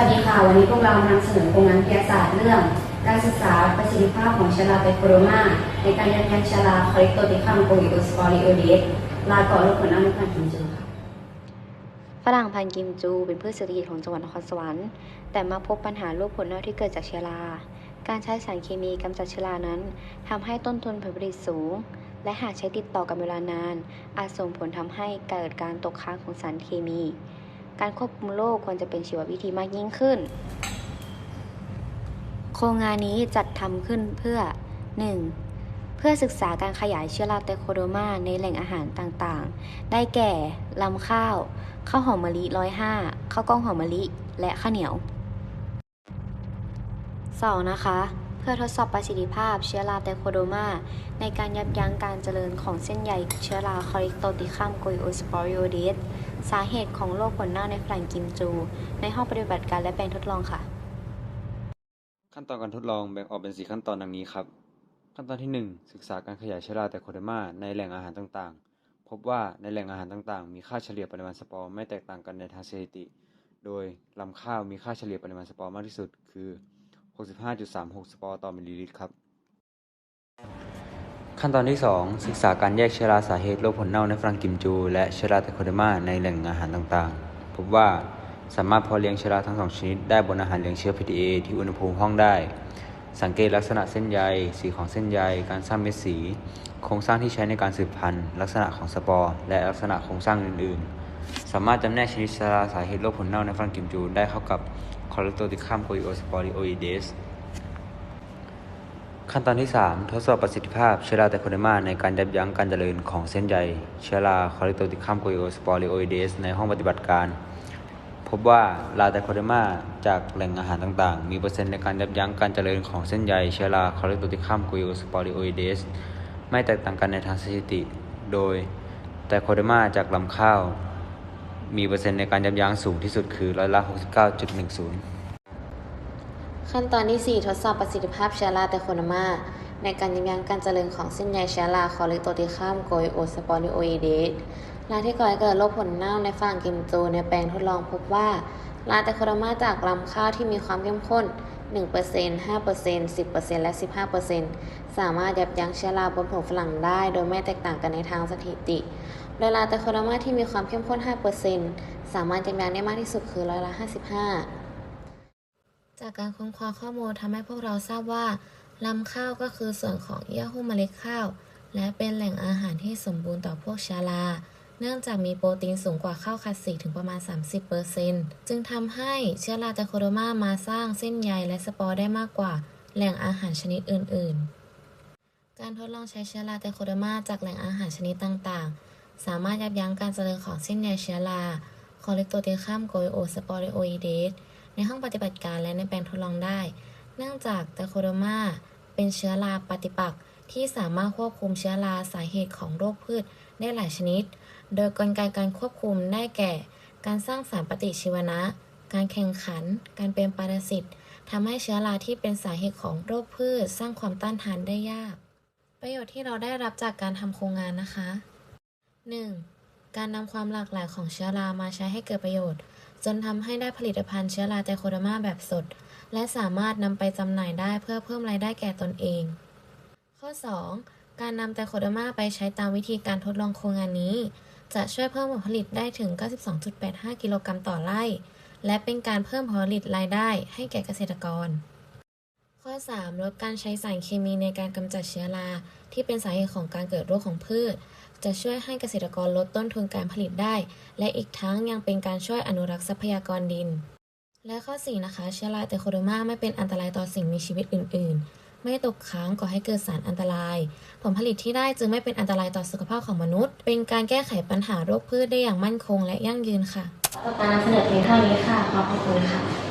วัสดีค่ะ วันนี้พวกเรานำเสนอโครงงานวิทยาศาสตร์เรื่อง การศึกษาประสิทธิภาพของเชลาไตโคโรมาในการยับยั้งเชลาคอเลกโตติคัมโกอิโอสปอริโอเดสลาก่อนโรคผลน้ำในพันธุ์กินจูค่ะฝรั่งพันธุ์กิมจู เป็นพืชเศรษฐกิจของจังหวัดนครสวรรค์ แต่มาพบปัญหาโรคผลเน่าที่เกิดจากเชื้อรา การใช้สารเคมีกำจัดเชื้อรานั้นทำให้ต้นทุนผลผลิตสูง และหากใช้ติดต่อกันเวลานาน อาจส่งผลทำให้เกิดการตกค้างของสารเคมี การควบคุมโรคควรจะเป็นชีววิธีมากยิ่งขึ้น โครงงานนี้จัดทำขึ้นเพื่อ 1. เพื่อศึกษาการขยายเชื้อราไตโคโดมาในแหล่งอาหารต่างๆ ได้แก่ลำข้าว ข้าวหอมมะลิร้อยห้าข้าวกล้องหอมมะลิ และข้าวเหนียว 2. นะคะ พื่อทดสอบประสิทธิภาพเชื้อราไตโคโดมาในการยับยั้งการเจริญของเส้นใยเชื้อราคอริโตติคัมโกยโอสปอริโอเดสสาเหตุของโรคผลเน่าในฝรั่งกิมจู ในห้องปฏิบัติการและแปลงทดลองค่ะ ขั้นตอนการทดลองแบ่งออกเป็น 4 ขั้นตอนดังนี้ครับ ขั้นตอนที่ 1 ศึกษาการขยายเชื้อราแตโคเดมาในแหล่งอาหารต่างๆ พบว่าในแหล่งอาหารต่างๆ มีค่าเฉลี่ยปริมาณสปอร์ไม่แตกต่างกันในทางสถิติ โดยลำข้าวมีค่าเฉลี่ยปริมาณสปอร์มากที่สุด คือ 65.36 สปอร์ต่อมิลลิลิตรครับ ขั้นตอนที่ 2 ศึกษาการแยกเชื้อราสาเหตุโรคผลเน่าในฝรั่งกิมจู และเชื้อราไตโคเดมาในแหล่งอาหารต่างๆ พบว่าสามารถเพาะเลี้ยงเชื้อราทั้งสองชนิดได้บนอาหารเลี้ยงเชื้อ PTA ที่อุณหภูมิห้องได้ สังเกตลักษณะเส้นใย สีของเส้นใย การสร้างเม็ดสี โครงสร้างที่ใช้ในการสืบพันธุ์ ลักษณะของสปอร์ และลักษณะโครงสร้างอื่นๆ สามารถจำแนกชนิดเชื้อราสาเหตุโรคผลเน่าในฝรั่งกิมจู ได้เข้ากับ c o l e c t o t i c u m g o i o s p o r i o i d e s ขั้นตอนที่ 3 ทดสอบประสิทธิภาพเชื้อราไตโคเดมาในการยับยั้งการเจริญของเส้นใยเชื้อราคอริโตติคัมโกโอสปอริโออิเดสในห้องปฏิบัติการ พบว่าลาไตโคเดมาจากแหล่งอาหารต่างๆ มีเปอร์เซ็นต์ในการยับยั้งการเจริญของเส้นใยเชื้อราคอริโตติคัมโกโอสปอริโออิเดสไม่แตกต่างกันในทางสถิติ โดยไตโคเดมาจากลำข้าว มีเปอร์เซ็นต์ในการยับยั้งสูงที่สุดคือร้อยละ 69.10 ขั้นตอนที่ 4 ทดสอบประสิทธิภาพเชื้อราไตโคโดมา ในการยับยั้งการเจริญของเส้นใยเชื้อราคอลิโตติคัมโกยโอสปอริโอเอเดสลาที่ก่อให้เกิดโรคผลเน่าในฝั่งกิมจูในแปลงทดลองพบว่าลาไตโคโดมาจากลำข้าวที่มีความเข้มข้น 1% 5% 10%และ 15%สามารถยับยั้งเชื้อราบนผงฝรั่งได้ โดยไม่แตกต่างกันในทางสถิติ โดยลาไตโคโดมาที่มีความเข้มข้น 5%สามารถยับยั้งได้มากที่สุดคือร้อยละ 55 จากการค้นคว้าข้อมูลทำให้พวกเราทราบว่าลำข้าวก็คือส่วนของเยื่อหุ้มเมล็ดข้าว และเป็นแหล่งอาหารที่สมบูรณ์ต่อพวกเชื้อราเนื่องจากมีโปรตีนสูงกว่าข้าวคัดสีถึงประมาณ 30%จึงทำให้เชื้อราไตโคโดมามาสร้างเส้นใยและสปอร์ได้มากกว่าแหล่งอาหารชนิดอื่น ๆ การทดลองใช้เชื้อราไตโคโดมาจากแหล่งอาหารชนิดต่าง ๆ สามารถยับยั้งการเจริญของเส้นใยเชื้อราคอเลกโตเตคัมโกยโอสปอริโออิเดสในห้องปฏิบัติการและในแปลงทดลองได้ เนื่องจากไตโคโดมาเป็นเชื้อราปฏิปักษ์ที่สามารถควบคุมเชื้อราสาเหตุของโรคพืชได้หลายชนิด โดยกลไกการควบคุมได้แก่ การสร้างสารปฏิชีวนะ การแข่งขัน การเป็นปรสิตทำให้เชื้อราที่เป็นสาเหตุของโรคพืช สร้างความต้านทานได้ยาก ประโยชน์ที่เราได้รับจากการทำโครงงานนะคะ 1. การนำความหลากหลายของเชื้อรามาใช้ให้เกิดประโยชน์ จนทำให้ได้ผลิตภัณฑ์เชื้อราไตโคโดมาแบบสด และสามารถนำไปจำหน่ายได้เพื่อเพิ่มรายได้แก่ตนเอง ข้อ 2. การนำไตโคโดมาไปใช้ตามวิธีการทดลองโครงงานนี้ จะช่วยเพิ่มผลผลิตได้ถึง 92.85 กิโลกรัมต่อไร่ และเป็นการเพิ่มผลผลิตรายได้ให้แก่เกษตรกร ข้อ 3. ลดการใช้สารเคมีในการกำจัดเชื้อราที่เป็นสาเหตุของการเกิดโรคของพืช จะช่วยให้เกษตรกรลดต้นทุนการผลิตได้ และอีกทั้งยังเป็นการช่วยอนุรักษ์ทรัพยากรดิน และข้อ 4 นะคะเชื้อราไตโคโดมาไม่เป็นอันตรายต่อสิ่งมีชีวิตอื่น ๆ ไม่ตกค้างก่อให้เกิดสารอันตราย ผลผลิตที่ได้จึงไม่เป็นอันตรายต่อสุขภาพของมนุษย์ เป็นการแก้ไขปัญหาโรคพืชได้อย่างมั่นคงและยั่งยืนค่ะการนำเสนอเพียงเท่านี้ค่ะขอบคุณค่ะ